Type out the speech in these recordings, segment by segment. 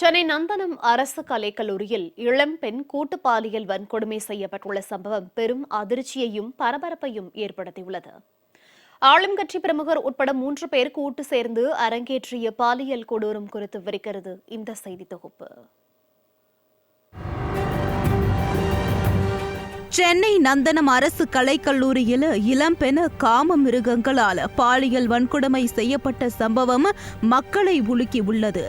சென்னை நந்தனம் அரசு கலைக்கல்லூரியில் இளம்பெண் கூட்டு பாலியல் வன்கொடுமை செய்யப்பட்டுள்ள சம்பவம் பெரும் அதிர்ச்சியையும் பரபரப்பையும் ஏற்படுத்தியுள்ளது. ஆளும் கட்சி பிரமுகர் உட்பட மூன்று பேர் கூட்டு சேர்ந்து அரங்கேற்றிய பாலியல் கொடூரம் குறித்து விரிக்கிறது இந்த செய்தி தொகுப்பு. சென்னை நந்தனம் அரசு கலைக்கல்லூரியில் இளம்பெண் காம மிருகங்களால் பாலியல் வன்கொடுமை செய்யப்பட்ட சம்பவம் மக்களை உலுக்கி உள்ளது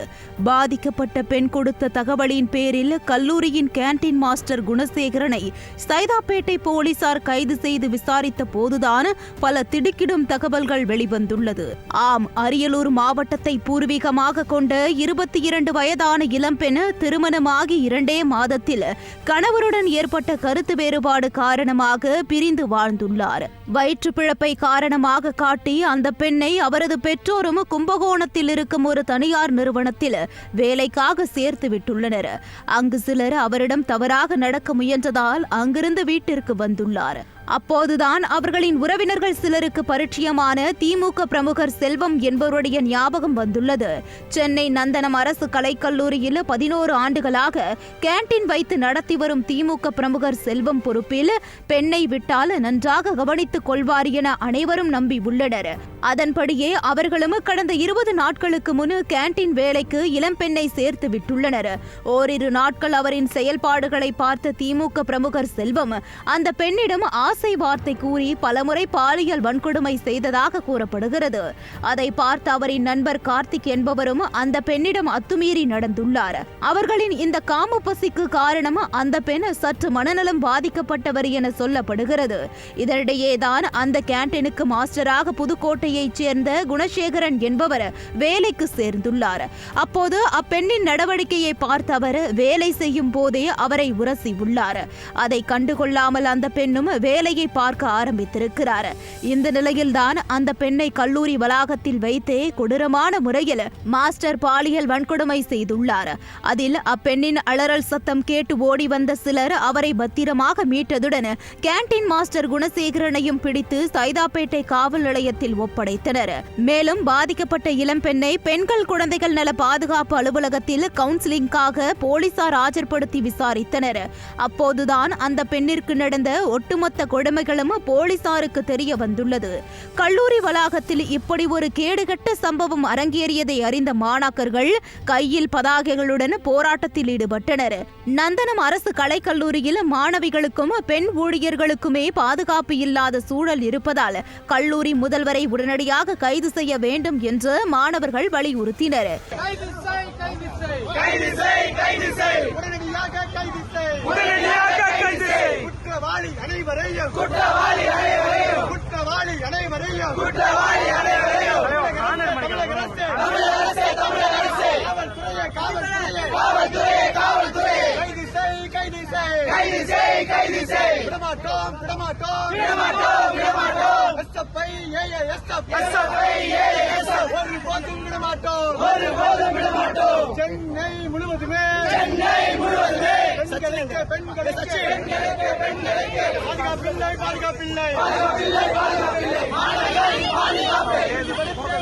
பாதிக்கப்பட்ட பெண் கொடுத்த தகவலின் பேரில் கல்லூரியின் கேண்டீன் மாஸ்டர் குணசேகரனை சைதாப்பேட்டை போலீசார் கைது செய்து விசாரித்த போதுதான் பல திடுக்கிடும் தகவல்கள் வெளிவந்துள்ளது. ஆம் அரியலூர் மாவட்டத்தை பூர்வீகமாக கொண்ட இருபத்தி இரண்டு வயதான இளம்பெண் திருமணமாகி இரண்டே மாதத்தில் கணவருடன் ஏற்பட்ட கருத்து வேறுபாடு காரணமாக பிரிந்து வாழ்ந்துள்ளார். வயிற்று பிழப்பை காரணமாக காட்டி அந்த பெண்ணை அவரது பெற்றோரும் கும்பகோணத்தில் இருக்கும் ஒரு தனியார் நிறுவனத்தில் வேலைக்காக சேர்த்து விட்டுள்ளனர். அங்கு சிலர் அவரிடம் தவறாக நடக்க முயன்றதால் அங்கிருந்து வீட்டிற்கு வந்துள்ளார். அப்போதுதான் அவர்களின் உறவினர்கள் சிலருக்கு பரிச்சயமான திமுக பிரமுகர் செல்வம் என்பவருடைய ஞாபகம் வந்துள்ளது. சென்னை நந்தனம் அரசு கலைக்கல்லூரியில் பதினோரு ஆண்டுகளாக கேண்டீன் வைத்து நடத்தி வரும் திமுக பிரமுகர் செல்வம் பொறுப்பில் பெண்ணை விட்டால் நன்றாக கவனித்துக் கொள்வார் என அனைவரும் நம்பி உள்ளனர். அதன்படியே அவர்களும் கடந்த இருபது நாட்களுக்கு முன் கேண்டீன் வேலைக்கு இளம்பெண்ணை சேர்த்து விட்டுள்ளனர். ஓரிரு நாட்கள் அவரின் செயல்பாடுகளை பார்த்த திமுக பிரமுகர் செல்வம் அந்த பெண்ணிடம் ஆசை வார்த்தை கூறி பலமுறை பாலியல் வன்கொடுமை செய்ததாக கூறப்படுகிறது. அதை பார்த்த அவரின் நண்பர் கார்த்திக் என்பவரும் அந்த பெண்ணிடம் அத்துமீறி நடந்துள்ளார். அவர்களின் இந்த காம பசிக்கு காரணம் அந்த பெண் சற்று மனநலம் பாதிக்கப்பட்டவர் என சொல்லப்படுகிறது. இதனிடையேதான் அந்த கேண்டீனுக்கு மாஸ்டராக புதுக்கோட்டையைச் சேர்ந்த குணசேகரன் என்பவர் வேலைக்கு சேர்ந்துள்ளார். அப்போது அப்பெண்ணின் நடவடிக்கையை பார்த்த அவர் வேலை செய்யும் போதே அவரை உரசி உள்ளார். அதை கண்டுகொள்ளாமல் அந்த பெண்ணும் வேலையை பார்க்க ஆரம்பித்திருக்கிறார். இந்த நிலையில்தான் அந்த பெண்ணை கல்லூரி வளாகத்தில் வைத்தே கொடூரமான முறையில் மாஸ்டர் பாலியல் வன்கொடுமை செய்துள்ளார். அதில் அப்பெண்ணின் அலறல் சத்தம் கேட்டு ஓடி வந்த சிலர் அவரை பத்திரமாக மீட்டதுடன் கேண்டீன் மாஸ்டர் குணசேகரனையும் பிடித்து சைதாப்பேட்டை காவல் நிலையத்தில் ஒப்படைத்தனர். மேலும் பாதிக்கப்பட்ட இளம்பெண்ணை பெண்கள் குழந்தைகள் நல பாதுகாப்பு அலுவலகத்தில் கவுன்சிலிங்காக போலீசார் ஆஜர்படுத்தி விசாரித்தனர். அப்போதுதான் அந்த பெண்ணிற்கு நடந்த ஒட்டுமொத்த கொடுமைகளும் போலீசாருக்கு தெரிய வந்துள்ளது. கல்லூரி வளாகத்தில் இப்படி ஒரு கேடுகட்ட சம்பவம் அரங்கேறியதை அறிந்த மாணாக்கர்கள் கையில் பதாகைகளுடன் போராட்டத்தில் ஈடுபட்டனர். நந்தனம் அரசு கலைக்கல்லூரியில் மாணவிகளுக்கும் பெண் ஊழியர்களுக்குமே பாதுகாப்பு இல்லாத சூழல் இருப்பதால் கல்லூரி முதல்வரை உடனடியாக கைது செய்ய வேண்டும் என்று மாணவர்கள் வலியுறுத்தினர். கைது செய் கைது செய். கைது செய் கைது செய். உடனடியாக கைது செய். உடனடியாக கைது செய். குற்றவாளி அனைவரையும். குற்றவாளி அனைவரையும். குற்றவாளி அனைவரையும். குற்றவாளி அனைவரையும். தமிழக அரசு தமிழக அரசே. தமிழக அரசே காவல்துறையே காவல்துறையே. காவல்துறையே காவல்துறையே. கைது செய் கைது செய். கைது செய் கைது செய். விடமாட்டோம் விடமாட்டோம். விடமாட்டோம் விடமாட்டோம். எஸ்எஃப்ஐ ஏஏ எஸ்எஃப். எஸ்எஃப்ஐ ஏஎஸ்எஃப் ஒரு போதும் விடமாட்டோம். ஒருபோதும் விடமாட்டோம். சென்னை முழுவதுமே. சென்னை முழுவதுமே. பெண்களுக்கு பெண்களுக்கு பெண்களுக்கு பாதுகாப்பில்லை பாதுகாப்பில்லை பாதுகாப்பில்லை பாதுகாப்பில்லை மாணவர்கள் பாதுகாப்பு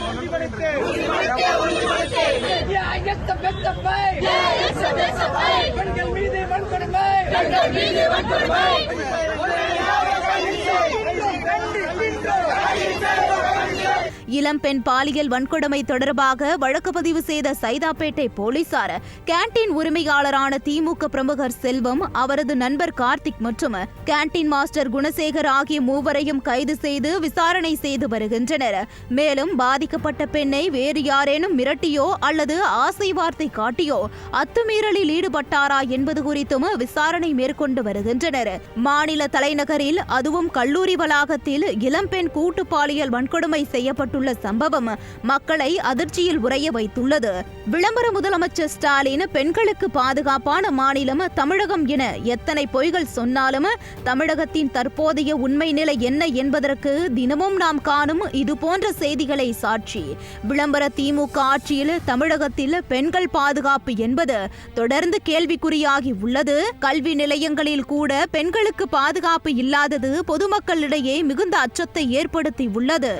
உறுதிப்படுத்து உறுதிப்படுத்து பெண்கள் மீது வன்கொடுமை பெண்கள் மீது வன்கொடுமை இளம்பெண் பாலியல் வன்கொடுமை தொடர்பாக வழக்கு பதிவு செய்த சைதாப்பேட்டை போலீசார் கேண்டீன் உரிமையாளரான திமுக பிரமுகர் செல்வம் அவரது நண்பர் கார்த்திக் மற்றும் கேண்டீன் மாஸ்டர் குணசேகர் ஆகிய மூவரையும் கைது செய்து விசாரணை செய்து வருகின்றனர். மேலும் பாதிக்கப்பட்ட பெண்ணை வேறு யாரேனும் மிரட்டியோ அல்லது ஆசை வார்த்தை காட்டியோ அத்துமீறலில் ஈடுபட்டாரா என்பது குறித்தும் விசாரணை மேற்கொண்டு வருகின்றனர். மாநில தலைநகரில் அதுவும் கல்லூரி வளாகத்தில் இளம்பெண் கூட்டு பாலியல் வன்கொடுமை ஏற்பட்டுள்ள சம்பவம் மக்களை அதிர்ச்சியில் உறைய வைத்துள்ளது. விளம்பர முதலமைச்சர் ஸ்டாலின் பெண்களுக்கு பாதுகாப்பான மாநிலம் தமிழகம் என எத்தனை பொய்கள் சொன்னாலும் தமிழகத்தின் தற்போதைய உண்மை நிலை என்ன என்பதற்கு தினமும் நாம் காணும் இது போன்ற செய்திகளை சாட்சி. விளம்பர திமுக ஆட்சியில் தமிழகத்தில் பெண்கள் பாதுகாப்பு என்பது தொடர்ந்து கேள்விக்குறியாகி உள்ளது. கல்வி நிலையங்களில் கூட பெண்களுக்கு பாதுகாப்பு இல்லாதது பொதுமக்களிடையே மிகுந்த அச்சத்தை ஏற்படுத்தி உள்ளது.